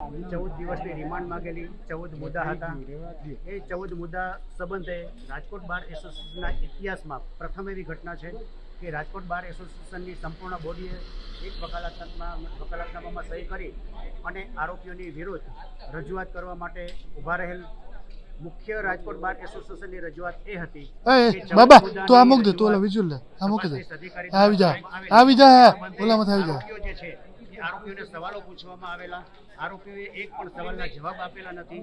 ચૌદ દિવસની રિમાન્ડ માંગેલી ચૌદ મુદ્દા હતા. એ ચૌદ મુદ્દા સંબંધે રાજકોટ બાર એસોસિએશનના ઇતિહાસમાં પ્રથમ એવી ઘટના છે કે રાજકોટ બાર એસોસિએશનની સંપૂર્ણ બોડીએ એક વકાલતનામાં વકાલતનામામાં સહી કરી અને આરોપીઓની વિરુદ્ધ રજૂઆત કરવા માટે ઊભા રહેલ મુખ્ય રાજકોટ બાર એસોસિએશનની રજૂઆત એ હતી બાબા તો આ મૂક દે તો ઓલા વિજુલ લે આ મૂકી દે. આવી જા આવી જા ઓલામાંથી આવી જા. આરોપીઓને સવાલો પૂછવામાં આવેલા. આરોપીઓએ એક પણ સવાલના જવાબ આપેલા નથી.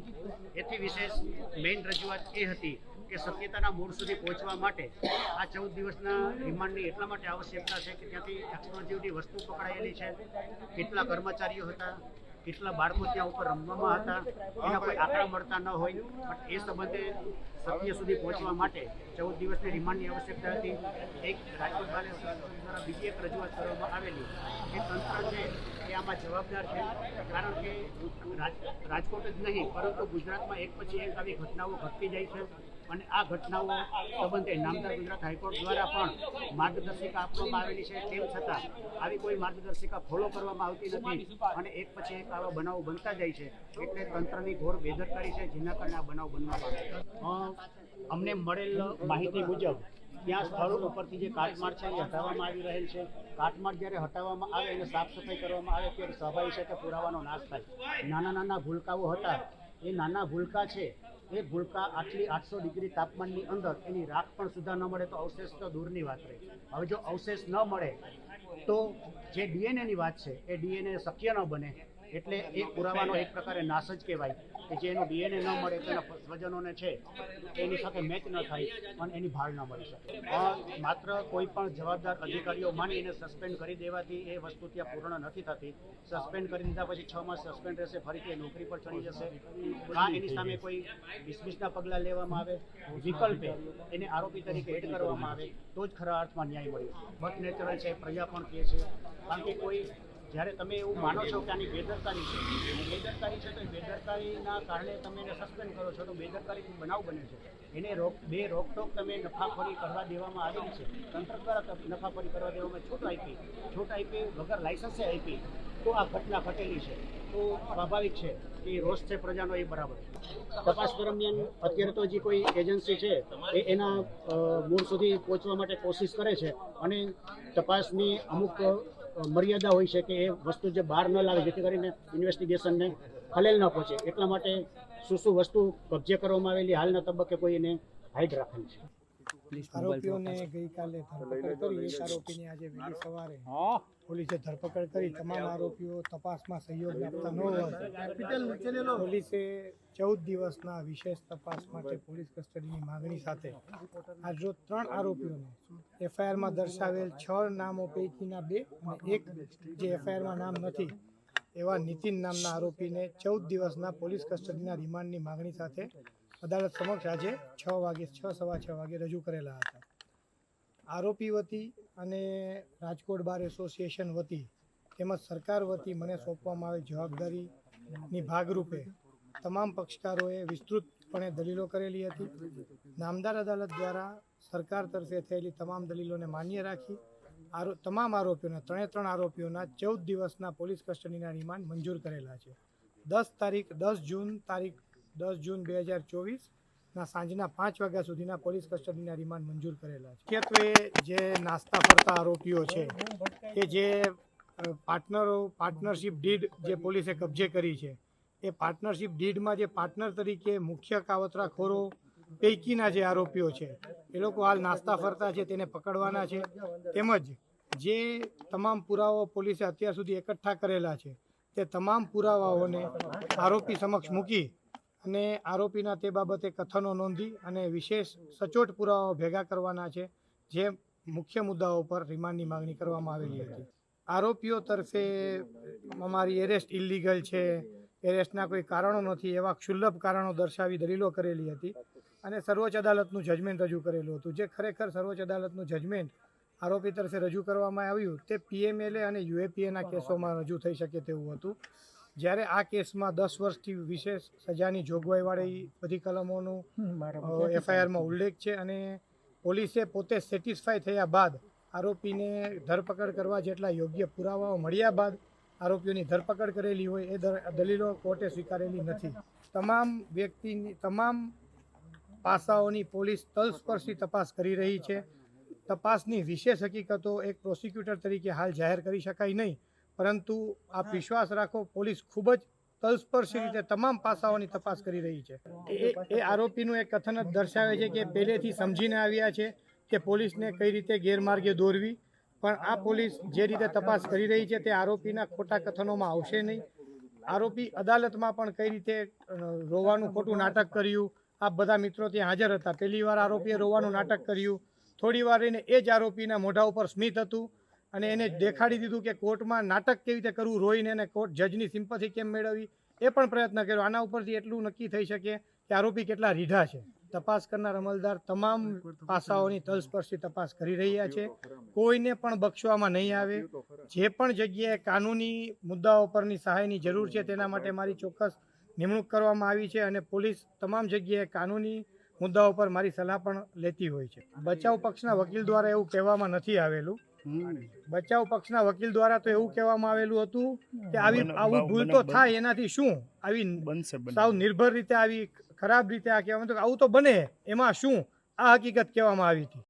એથી વિશેષ મેઇન રજૂઆત એ હતી કે સત્યતાના મૂળ સુધી પહોંચવા માટે આ ચૌદ દિવસના રિમાન્ડની એટલા માટે આવશ્યકતા છે કે ત્યાંથી એક્સપ્લોઝિવની વસ્તુ પકડાયેલી છે. કેટલા કર્મચારીઓ હતા કેટલા બાળકો ત્યાં ઉપર રમવામાં હતા, એના કોઈ આંકડા મળતા ન હોય પણ એ સંબંધે સત્ય સુધી પહોંચવા માટે ચૌદ દિવસની રિમાન્ડની આવશ્યકતા હતી. એક રાજકોટ દ્વારા બીજી એક રજૂઆત કરવામાં આવેલી. કે તંત્ર છે આમાં જવાબદાર છે, કારણ કે રાજકોટ જ નહીં, પરંતુ ગુજરાતમાં એક પછી એક આવી ઘટનાઓ ઘટતી જાય છે અને આ ઘટનાઓ સંબંધે નામદાર ગુજરાત હાઈકોર્ટ દ્વારા પણ માર્ગદર્શિકા આપવામાં આવેલી છે. તેમ છતાં આવી કોઈ માર્ગદર્શિકા ફોલો કરવામાં આવતી નથી અને એક પછી એક આવા બનાવો બનતા જાય છે. એટલે તંત્રની ઘોર બેદરકારી છે, જેના કારણે આ બનાવ બનવા પામ્યા અમને મળેલ માહિતી મુજબ ત્યાં સ્થળ ઉપરથી જે કાટમાળ છે, એ હટાવવામાં આવી રહેલ છે. કાટમાળ જ્યારે હટાવવામાં આવે અને સાફ સફાઈ કરવામાં આવે ત્યારે સ્વાભાવિક છે કે પુરાવાનો નાશ થાય. નાના નાના ભૂલકાઓ હતા. એ નાના ભૂલકા છે, એ ભૂલકા આટલી આઠસો ડિગ્રી તાપમાનની અંદર એની રાખ પણ સુધા ન મળે તો અવશેષ તો દૂરની વાત રહી. હવે જો અવશેષ ન મળે, તો જે ડીએનએની વાત છે, એ ડીએનએ શક્ય ન બને. એટલે એ પુરાવાનો એક પ્રકારે નાશ જ કહેવાય કે જે એનું ડીએનએ ન મળે, તેના સ્વજનોને છે, એની સાથે મેચ ન થાય અને એની ભાળ ન મળી શકે. માત્ર કોઈ પણ જવાબદાર અધિકારીઓ માની એને સસ્પેન્ડ કરી દેવાથી એ વસ્તુ ત્યાં પૂર્ણ નથી થતી. સસ્પેન્ડ કરી દીધા પછી છ માસ સસ્પેન્ડ રહેશે, ફરીથી નોકરી પર ચડી જશે. આ એની સામે કોઈ ડિસમિસના પગલાં લેવામાં આવે, વિકલ્પે એને આરોપી તરીકે એડ કરવામાં આવે, તો જ ખરા અર્થમાં ન્યાય મળ્યો મત નેચરલ છે, પ્રજા પણ કહે છે. કારણ કે કોઈ જ્યારે તમે એવું માનો છો કે આની બેદરકારી છે બેદરકારી છે તો એ બેદરકારીના કારણે તમે એને સસ્પેન્ડ કરો છો, તો બેદરકારી બનાવ બને છે? એને રોક, બે રોકટોક તમે નફાખોરી કરવા દેવામાં આવેલી છે. તંત્ર દ્વારા નફાખોરી કરવા દેવામાં છૂટ આપી છૂટ આપી વગર લાયસન્સે આપી. તો આ ઘટના ઘટેલી છે. તો સ્વાભાવિક છે એ રોષ છે પ્રજાનો, એ બરાબર તપાસ દરમિયાન અત્યારે તો હજી કોઈ એજન્સી છે, એ એના મૂળ સુધી પહોંચવા માટે કોશિશ કરે છે અને તપાસની અમુક મર્યાદા હોય છે કે એ વસ્તુ જે બહાર ન લાવે, જેથી કરીને ઇન્વેસ્ટિગેશનને ખલેલ ન પહોંચે. એટલા માટે શું શું વસ્તુ કબજે કરવામાં આવેલી હાલના તબક્કે કોઈ એને હાઈડ રાખેલી છે? આરોપીઓને ગઈકાલે ધરપકડ કરી. એક આરોપીની આજે વહેલી સવારે પોલીસે ધરપકડ કરી. તમામ આરોપીઓ તપાસમાં સહયોગ આપતા ન પોલીસે ચૌદ દિવસના વિશેષ તપાસ માટે પોલીસ કસ્ટડીની માંગણી સાથે આજ રોજ ત્રણ આરોપીઓને એફઆઈઆરમાં દર્શાવેલ છ નામો પૈકીના બે અને એક જે એફઆઈઆરમાં નામ નથી એવા નીતિન નામના આરોપીને ચૌદ દિવસના પોલીસ કસ્ટડીના રિમાન્ડની માંગણી સાથે અદાલત સમક્ષ આજે છ વાગે, છ સવા છ વાગે રજૂ કરેલા હતા. આરોપી વતી અને રાજકોટ બાર એસોસિએશન વતી તેમજ સરકાર વતી મને સોંપવામાં આવેલ જવાબદારીની ભાગરૂપે તમામ પક્ષકારોએ વિસ્તૃતપણે દલીલો કરેલી હતી. નામદાર અદાલત દ્વારા સરકાર તરફે થયેલી તમામ દલીલોને માન્ય રાખી આરો, તમામ આરોપીઓના, ત્રણે ત્રણ આરોપીઓના ચૌદ દિવસના પોલીસ કસ્ટડીના રિમાન્ડ મંજૂર કરેલા છે. દસ તારીખ, દસ જૂન તારીખ દસ જૂન બે હજાર ચોવીસના સાંજના પાંચ વાગ્યા સુધીના પોલીસ કસ્ટડીના રિમાન્ડ મંજૂર કરેલા છે. મુખ્યત્વે જે નાસ્તા ફરતા આરોપીઓ છે, કે જે પાર્ટનરો, પાર્ટનરશિપ ડીડ જે પોલીસે કબજે કરી છે, એ પાર્ટનરશિપ ડીડમાં જે પાર્ટનર તરીકે મુખ્ય કાવતરાખોરો પૈકીના જે આરોપીઓ છે, એ લોકો હાલ નાસ્તા ફરતા છે, તેને પકડવાના છે. તેમજ જે તમામ પુરાવાઓ પોલીસે અત્યાર સુધી એકઠા કરેલા છે, તે તમામ પુરાવાઓને આરોપી સમક્ષ મૂકી અને આરોપીના તે બાબતે કથનો નોંધી અને વિશેષ સચોટ પુરાવાઓ ભેગા કરવાના છે, જે મુખ્ય મુદ્દાઓ પર રિમાન્ડની માંગણી કરવામાં આવેલી હતી. આરોપીઓ તરફે અમારી એરેસ્ટ ઇલીગલ છે, એરેસ્ટના કોઈ કારણો નથી એવા ક્ષુલ્લભ કારણો દર્શાવી દલીલો કરેલી હતી અને સર્વોચ્ચ અદાલતનું જજમેન્ટ રજૂ કરેલું હતું. જે ખરેખર સર્વોચ્ચ અદાલતનું જજમેન્ટ આરોપી તરફે રજૂ કરવામાં આવ્યું, તે પીએમએલએ અને યુએપીએના કેસોમાં રજૂ થઈ શકે તેવું હતું. જ્યારે આ કેસમાં દસ વર્ષથી વિશેષ સજાની જોગવાઈવાળી બધી કલમોનું એફઆઈઆરમાં ઉલ્લેખ છે અને પોલીસે પોતે સેટિસ્ફાય થયા બાદ આરોપીને ધરપકડ કરવા જેટલા યોગ્ય પુરાવાઓ મળ્યા બાદ આરોપીઓની ધરપકડ કરેલી હોય એ દલીલો કોર્ટે સ્વીકારેલી નથી. તમામ વ્યક્તિની તમામ પાસાઓની પોલીસ તલસ્પર્શી તપાસ કરી રહી છે. તપાસની વિશેષ હકીકતો એક પ્રોસિક્યુટર તરીકે હાલ જાહેર કરી શકાય નહીં. પરંતુ આપ વિશ્વાસ રાખો પોલીસ ખૂબ જ તલસ્પર્શી રીતે તમામ પાસાઓની તપાસ કરી રહી છે. એ એ આરોપીનું એક કથન જ દર્શાવે છે કે પહેલેથી સમજીને આવ્યા છે કે પોલીસને કઈ રીતે ગેરમાર્ગે દોરવી પણ આ પોલીસ જે રીતે તપાસ કરી રહી છે તે આરોપીના ખોટા કથનોમાં આવશે નહીં. આરોપી અદાલતમાં પણ કઈ રીતે રોવાનું ખોટું નાટક કર્યું? આ બધા મિત્રો ત્યાં હાજર હતા. પહેલી વાર આરોપીએ રોવાનું નાટક કર્યું. થોડી વાર રહીને એ જ આરોપીના મોઢા ઉપર સ્મિત હતું. અને એને દેખાડી દીધું કે કોર્ટમાં નાટક કેવી રીતે કરવું, રોઈને અને કોર્ટ જજની સિમ્પથી કેમ મેળવવી એ પણ પ્રયત્ન કર્યો. આના ઉપરથી એટલું નક્કી થઈ શકે કે આરોપી કેટલા રીઢા છે. તપાસ કરનાર અમલદાર તમામ પાસાઓની તલસ્પર્શી તપાસ કરી રહ્યા છે. કોઈને પણ બક્ષવામાં નહીં આવે. જે પણ જગ્યાએ કાનૂની મુદ્દાઓ પરની સહાયની જરૂર છે તેના માટે મારી ચોક્કસ નિમણૂક કરવામાં આવી છે અને પોલીસ તમામ જગ્યાએ કાનૂની મુદ્દાઓ પર મારી સલાહ પણ લેતી હોય છે. બચાવ પક્ષના વકીલ દ્વારા એવું કહેવામાં નથી આવેલું. બચાવ પક્ષના વકીલ દ્વારા તો એવું કહેવામાં આવેલું હતું કે આવી આવું ભૂલ તો થાય એનાથી શું? આવી બનશે સાવ નિર્ભર રીતે આવી ખરાબ રીતે આ કહેવામાં આવું તો બને એમાં શું? આ હકીકત કહેવામાં આવી હતી.